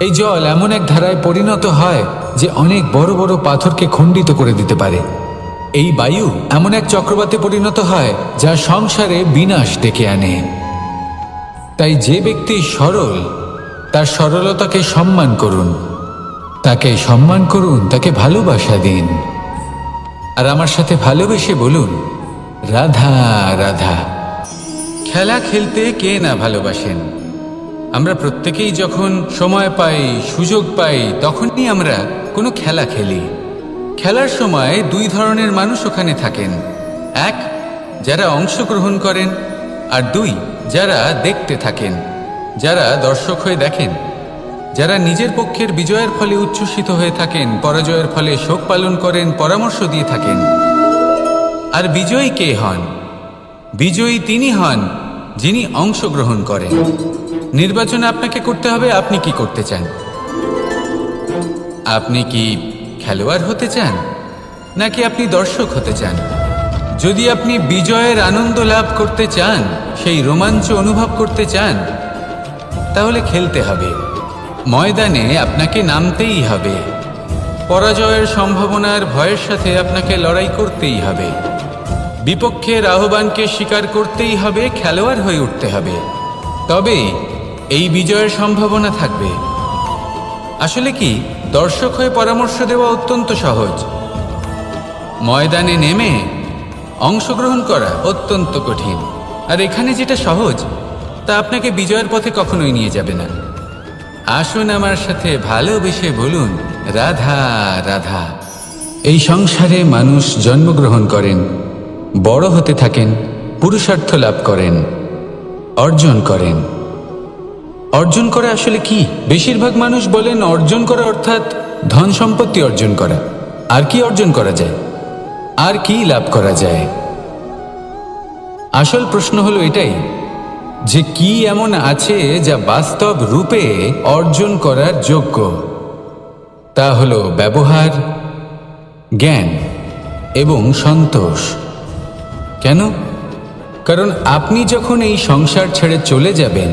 এই জল এমন এক ধারায় পরিণত হয় যে অনেক বড় বড় পাথরকে খণ্ডিত করে দিতে পারে। এই বায়ু এমন এক চক্রবাতে পরিণত হয় যা সংসারে বিনাশ ডেকে আনে। তাই যে ব্যক্তি সরল, তার সরলতাকে সম্মান করুন। তাকে সম্মান করুন, তাকে ভালোবাসা দিন। আর আমার সাথে ভালোবেসে বলুন, রাধা রাধা। খেলা খেলতে কে না ভালোবাসেন? আমরা প্রত্যেকেই যখন সময় পাই, সুযোগ পাই, তখনই আমরা কোনো খেলা খেলি। খেলার সময় দুই ধরনের মানুষ ওখানে থাকেন। এক, যারা অংশগ্রহণ করেন, আর দুই, যারা দেখতে থাকেন, যারা দর্শক হয়ে দেখেন। যারা নিজের পক্ষের বিজয়ের ফলে উচ্ছ্বসিত হয়ে থাকেন, পরাজয়ের ফলে শোক পালন করেন, পরামর্শ দিয়ে থাকেন। আর বিজয়ী কে হন? বিজয়ী তিনি হন যিনি অংশগ্রহণ করেন। নির্বাচনে আপনাকে করতে হবে, আপনি কি করতে চান? আপনি কি খেলোয়াড় হতে চান? নাকি আপনি দর্শক হতে চান? যদি আপনি বিজয়ের আনন্দ লাভ করতে চান, সেই রোমাঞ্চ অনুভব করতে চান, তাহলে খেলতে হবে। ময়দানে আপনাকে নামতেই হবে। পরাজয়ের সম্ভাবনার ভয়ের সাথে আপনাকে লড়াই করতেই হবে। বিপক্ষের আহ্বানকে স্বীকার করতেই হবে, খেলোয়াড় হয়ে উঠতে হবে। তবে এই বিজয়ের সম্ভাবনা থাকবে। আসলে কি, দর্শক হয়ে পরামর্শ দেওয়া অত্যন্ত সহজ। ময়দানে নেমে অংশগ্রহণ করা অত্যন্ত কঠিন। আর এখানে যেটা সহজ, তা আপনাকে বিজয়ের পথে কখনোই নিয়ে যাবে না। আসুন আমার সাথে ভালোবেসে বলুন, রাধা রাধা। এই সংসারে মানুষ জন্মগ্রহণ করেন, বড় হতে থাকেন, পুরুষার্থ লাভ করেন, অর্জন করেন। অর্জন করা আসলে কি? বেশিরভাগ মানুষ বলেন অর্জন করা অর্থাৎ ধন সম্পত্তি অর্জন করা। আর কি অর্জন করা যায়? আর কি লাভ করা যায়? আসল প্রশ্ন হলো এটাই, যে কি এমন আছে যা বাস্তব রূপে অর্জন করার যোগ্য? তা হলো ব্যবহার, জ্ঞান এবং সন্তোষ। কেন? কারণ আপনি যখন এই সংসার ছেড়ে চলে যাবেন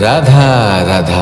রাধা রাধা।